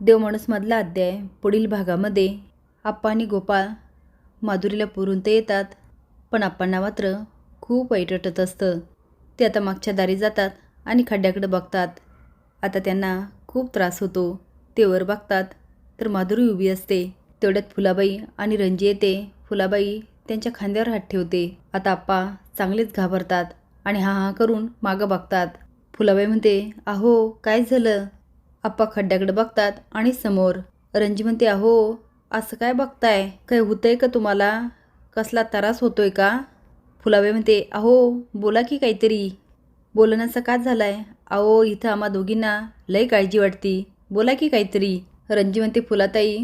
देवमाणूसमधला अध्याय पुढील भागामध्ये. आप्पा आणि गोपाळ माधुरीला पुरून तर येतात पण आप्पांना मात्र खूप वाईट वाटत असतं. ते आता मागच्या दारी जातात आणि खड्ड्याकडे बघतात. आता त्यांना खूप त्रास होतो. ते वर बघतात तर माधुरी उभी असते. तेवढ्यात फुलाबाई आणि रंजी येते. फुलाबाई त्यांच्या खांद्यावर हात ठेवते. आता आप्पा चांगलेच घाबरतात आणि हा हा करून मागं बघतात. फुलाबाई म्हणते अहो काय झालं? आप्पा खड्ड्याकडे बघतात आणि समोर रंजी म्हणते अहो असं काय बघताय? काय होतंय का तुम्हाला? कसला त्रास होतोय का? फुलाबाई म्हणते अहो बोला की काहीतरी. बोलण्याचा का झालाय. अहो इथं आम्हा दोघींना लय काळजी वाटती. बोला की काहीतरी. रंजी म्हणते फुलाताई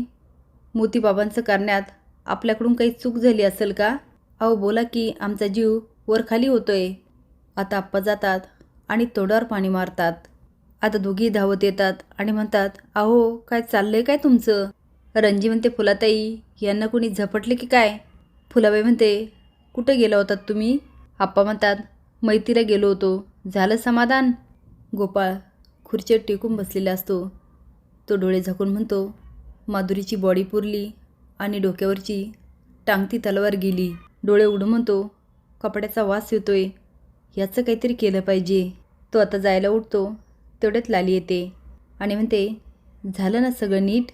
मोतीबाबांचं करण्यात आपल्याकडून काही चूक झाली असेल का? अहो बोला की आमचा जीव वरखाली होतोय. आता आप्पा जातात आणि तोंडावर पाणी मारतात. आता दोघी धावत येतात आणि म्हणतात अहो काय चाललंय काय तुमचं? रणजी म्हणते फुलाताई यांना कोणी झपटले की काय? फुलाबाई म्हणते कुठं गेला होतात तुम्ही? आप्पा म्हणतात मैतीला गेलो होतो. झालं समाधान? गोपाळ खुर्चीवर टेकून बसलेला असतो. तो डोळे झाकून म्हणतो माधुरीची बॉडी पुरली आणि डोक्यावरची टांगती तलवार गेली. डोळे उडून म्हणतो कपड्याचा वास येतोय. याचं काहीतरी केलं पाहिजे. तो आता जायला उठतो. तेवढ्यात लाली येते. आणि म्हणते झालं ना सगळं नीट?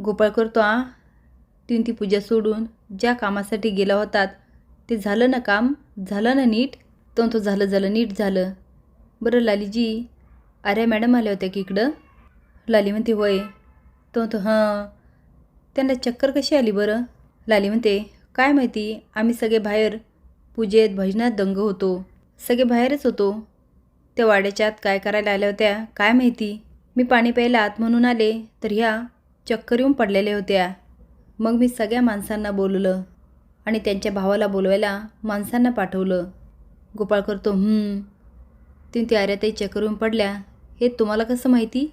गोपाळ करतो आ? तीन ती पूजा सोडून ज्या कामासाठी गेला होतात ते झालं ना काम? झालं ना नीट? तो तो झालं झालं नीट झालं. बरं लालीजी अरे मॅडम आल्या होत्या की इकडं? लाली म्हणते होय. तो तो हां. त्यांना चक्कर कशी आली बरं? लाली म्हणते काय माहिती आम्ही सगळे बाहेर पूजेत भजनात दंग होतो. सगळे बाहेरच होतो. त्या वाड्याच्या आत काय करायला आल्या होत्या काय माहिती? मी पाणी प्यायला आत म्हणून आले तर ह्या चक्कर येऊन पडलेल्या होत्या. मग मी सगळ्या माणसांना बोलवलं आणि त्यांच्या भावाला बोलवायला माणसांना पाठवलं. गोपाळ करतो तीन ती आर्याताई चक्कर येऊन पडल्या. हे तुम्हाला कसं माहिती?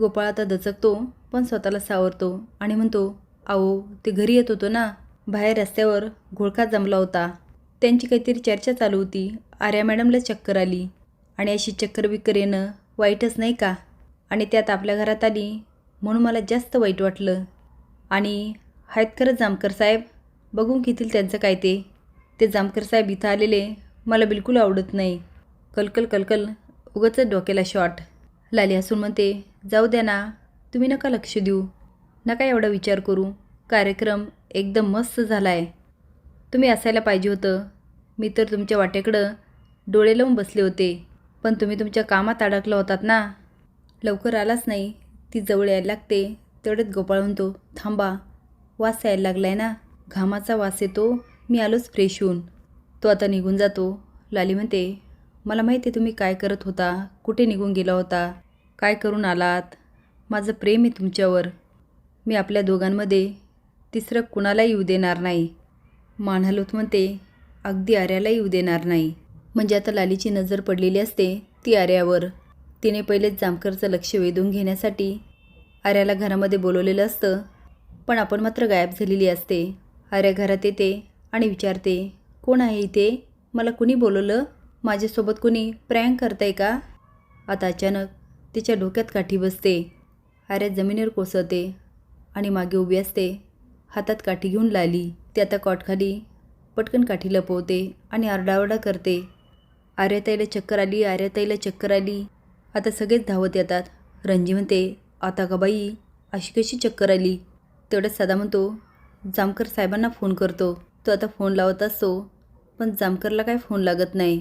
गोपाळ आता दचकतो पण स्वतःला सावरतो आणि म्हणतो अहो ते घरी येत होतो ना. बाहेर रस्त्यावर घोळका जमला होता. त्यांची काहीतरी चर्चा चालू होती. आर्या मॅडमला चक्कर आली. आणि अशी चक्कर बिक्कर येणं वाईटच नाही का? आणि त्यात आपल्या घरात आली म्हणून मला जास्त वाईट वाटलं. आणि आहेत खरंच जामकर साहेब बघून घेतील त्यांचं काय ते. ते जामकर साहेब इथं आलेले मला बिलकुल आवडत नाही. कलकल कलकल उगच डोक्याला शॉट. लाली हसून म्हणते जाऊ द्या ना तुम्ही नका लक्ष देऊ. नका एवढा विचार करू. कार्यक्रम एकदम मस्त झाला आहे तुम्ही असायला पाहिजे होतं. मी तर तुमच्या वाटेकडं डोळे लावून बसले होते. पण तुम्ही तुमच्या कामात अडकला होतात ना. लवकर आलाच नाही. ती जवळ यायला लागते. तेवढ्यात गोपाळ म्हणतो थांबा वास यायला लागलाय ना. घामाचा वास येतो. मी आलोच फ्रेश होऊन. तो आता निघून जातो. लाली म्हणते मला माहिती आहे तुम्ही काय करत होता? कुठे निघून गेला होता? काय करून आलात? माझं प्रेम आहे तुमच्यावर. मी आपल्या दोघांमध्ये तिसरं कुणालाही येऊ देणार नाही. मानहलूत म्हणते अगदी आर्याला येऊ देणार नाही. म्हणजे आता लालीची नजर पडलेली असते ती आर्यावर. तिने पहिलेच जामकरचं लक्ष वेधून घेण्यासाठी आर्याला घरामध्ये बोलवलेलं असतं पण आपण मात्र गायब झालेली असते. आर्या घरात येते आणि विचारते कोण आहे इथे? मला कुणी बोलवलं? माझ्यासोबत कुणी प्रँक करताय का? आता अचानक तिच्या डोक्यात काठी बसते. आर्या जमिनीवर कोसळते आणि मागे उभी असते. हातात काठी घेऊन लाली. ती आता कॉटखाली पटकन काठी लपवते आणि आरडाओरडा करते. आर्यताईला चक्कर आली आर्यताईला चक्कर आली. आता सगळेच धावत येतात. रणजी म्हणते आता का बाई? अशी कशी चक्कर आली? तेवढ्यात सदा म्हणतो जामकर साहेबांना फोन करतो. तो आता फोन लावत असतो पण जामकरला काय फोन लागत नाही.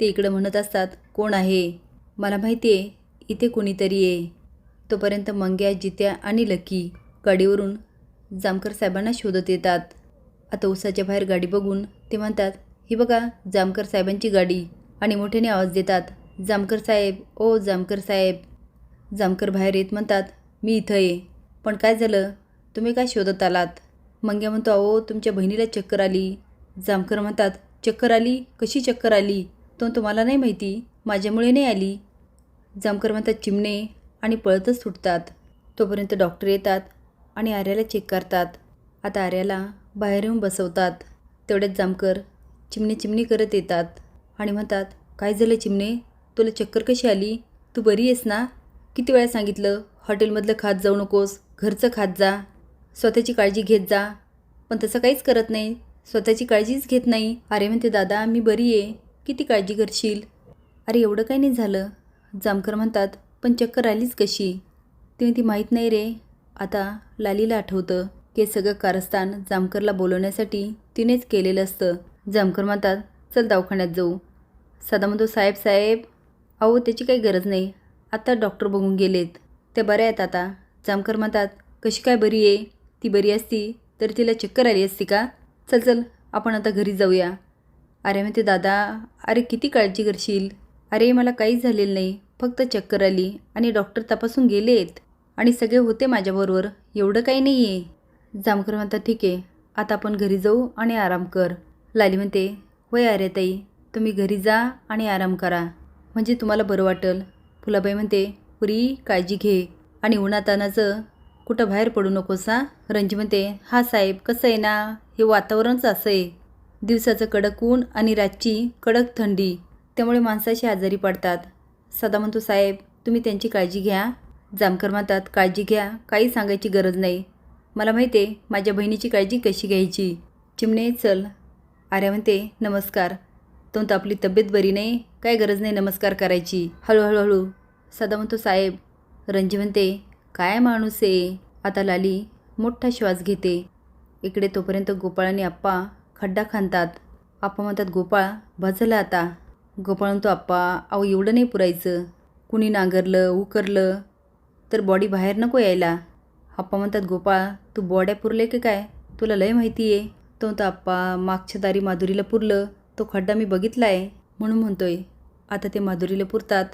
ते इकडं म्हणत असतात कोण आहे? मला माहिती आहे इथे कोणीतरी आहे. तोपर्यंत मंग्या जित्या आणि लकी गाडीवरून जामकर साहेबांना शोधत येतात. आता उसाच्या बाहेर गाडी बघून ते म्हणतात ही बघा जामकर साहेबांची गाडी. आणि मोठ्याने आवाज देतात जामकर साहेब ओ जामकर साहेब. जामकर बाहेर येत म्हणतात मी इथं ये पण काय झालं? तुम्ही काय शोधत आलात? मंग्या म्हणतो अहो तुमच्या बहिणीला चक्कर आली. जामकर म्हणतात चक्कर आली? कशी चक्कर आली? तो तुम्हाला नाही माहिती? माझ्यामुळे नाही आली. जामकर म्हणतात चिमणे. आणि पळतच सुटतात. तोपर्यंत डॉक्टर येतात आणि आर्याला चेक करतात. आता आर्याला बाहेर येऊन बसवतात. तेवढ्यात जामकर चिमणी चिमणी करत येतात. आणि म्हणतात काय झालं चिमणे? तुला चक्कर कशी आली? तू बरी आहेस ना? किती वेळा सांगितलं हॉटेलमधलं खात जाऊ नकोस घरचं खात जा स्वतःची काळजी घेत जा. पण तसं काहीच करत नाही. स्वतःची काळजीच घेत नाही. अरे म्हणते दादा मी बरी आहे. किती काळजी करशील? अरे एवढं काही नाही झालं. जामकर म्हणतात पण चक्कर आलीच कशी? तिने ती माहीत नाही रे. आता लालीला आठवतं की सगळं कारस्थान जामकरला बोलवण्यासाठी तिनेच केलेलं असतं. जामकर म्हणतात चल दवाखान्यात जाऊ. सदा म्हणतो साहेब साहेब अहो त्याची काही गरज नाही. आता डॉक्टर बघून गेलेत. त्या बऱ्या आहेत आता. जामकर म्हणतात कशी काय बरी आहे? ती बरी असती? तर तिला चक्कर आली असती का? चल चल आपण आता घरी जाऊया. अरे म्हणते दादा अरे किती काळजी करशील? अरे मला काहीच झालेलं नाही. फक्त चक्कर आली आणि डॉक्टर तपासून गेलेत. आणि सगळे होते माझ्याबरोबर. एवढं काही नाही आहे जामकर म्हणतात ठीक आहे. आता आपण घरी जाऊ आणि आराम कर. लाली म्हणते होय अरे ताई तुम्ही घरी जा आणि आराम करा. म्हणजे तुम्हाला बरं वाटेल. फुलाबाई म्हणते पुरी काळजी घे. आणि उन्हातानाचं कुठं बाहेर पडू नकोस हा? रंजी म्हणते हा साहेब कसं आहे ना? हे वातावरणच असं आहे. दिवसाचं कडक ऊन आणि रातची कडक थंडी. त्यामुळे माणसाशी आजारी पडतात. सदा म्हणतो साहेब तुम्ही त्यांची काळजी घ्या. जामकर म्हणतात काळजी घ्या. काही सांगायची गरज नाही. मला माहिती आहे माझ्या बहिणीची काळजी कशी घ्यायची? चिमणे चल. आर्या म्हणते नमस्कार. तो तर आपली तब्येत बरी नाही काय गरज नाही नमस्कार करायची. हळूहळू हळू सदा म्हणतो साहेब रंजी म्हणते काय माणूस आहे? आता लाली मोठा श्वास घेते. इकडे तोपर्यंत गोपाळ आणि आप्पा खड्डा खांतात आप्पा म्हणतात गोपाळ भजला आता. गोपाळ म्हणतो आप्पा अहो एवढं नाही पुरायचं. कुणी नांगरलं उकरलं तर बॉडी बाहेर नको यायला. आप्पा म्हणतात गोपाळ तू बॉड्या पुरले की काय? तुला लय माहिती आहे. तो म्हणतो आप्पा मागच्या दारी माधुरीला पुरलं. तो खड्डा मी बघितला आहे म्हणून म्हणतोय आता ते माधुरीला पुरतात.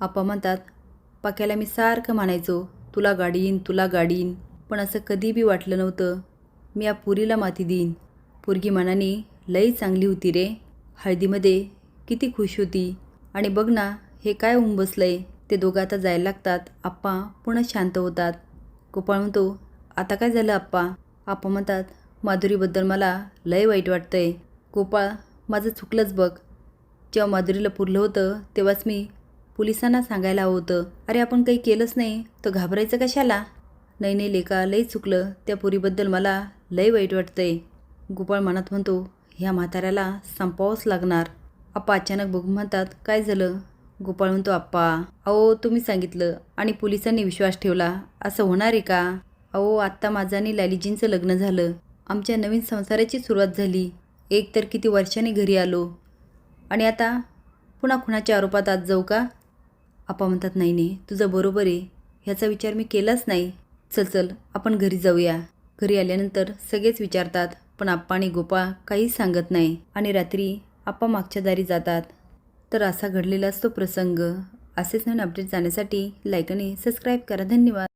आप्पा म्हणतात पाक्याला मी सारखं म्हणायचो तुला गाडीन तुला गाडीन पण असं कधी बी वाटलं नव्हतं. मी या पुरीला माती देईन. पोरगी मनाने लई चांगली होती रे. हळदीमध्ये किती खुश होती. आणि बघ ना हे काय होऊन आहे ते दोघं आता जायला लागतात. आप्पा पुन्हा शांत होतात. गोपाळ म्हणतो आता काय झालं आप्पा? आप्पा म्हणतात माधुरीबद्दल मला लय वाईट वाटतं आहे गोपाळ माझं चुकलंच बघ. जेव्हा माधुरीला पुरलं होतं तेव्हाच मी पोलिसांना सांगायला हवं होतं. अरे आपण काही केलंच नाही तर घाबरायचं कशाला? नाही नाही लेका लई चुकलं. त्या पुरीबद्दल मला लय वाईट वाटतं आहे गोपाळ मनात म्हणतो ह्या म्हाताऱ्याला संपावंच लागणार. आप्पा अचानक बघून म्हणतात काय झालं? गोपाळ म्हणतो आप्पा अहो तुम्ही सांगितलं आणि पोलिसांनी विश्वास ठेवला. असं होणार आहे का? अहो आत्ता माझं आणि लालीजींचं लग्न झालं. आमच्या नवीन संसाराची सुरुवात झाली. एक तर किती वर्षांनी घरी आलो. आणि आता पुन्हा खुणाच्या आरोपात आज जाऊ का? आप्पा म्हणतात नाही नाही तुझं बरोबर आहे. ह्याचा विचार मी केलाच नाही. चल चल आपण घरी जाऊया. घरी आल्यानंतर सगळेच विचारतात पण आप्पा आणि गोपाळ काहीच सांगत नाही. आणि रात्री आप्पा मागच्या दारी जातात. तर असा घडलेला असतो प्रसंग. असेच नवीन अपडेट जाण्यासाठी लाईक आणि सबस्क्राईब करा. धन्यवाद.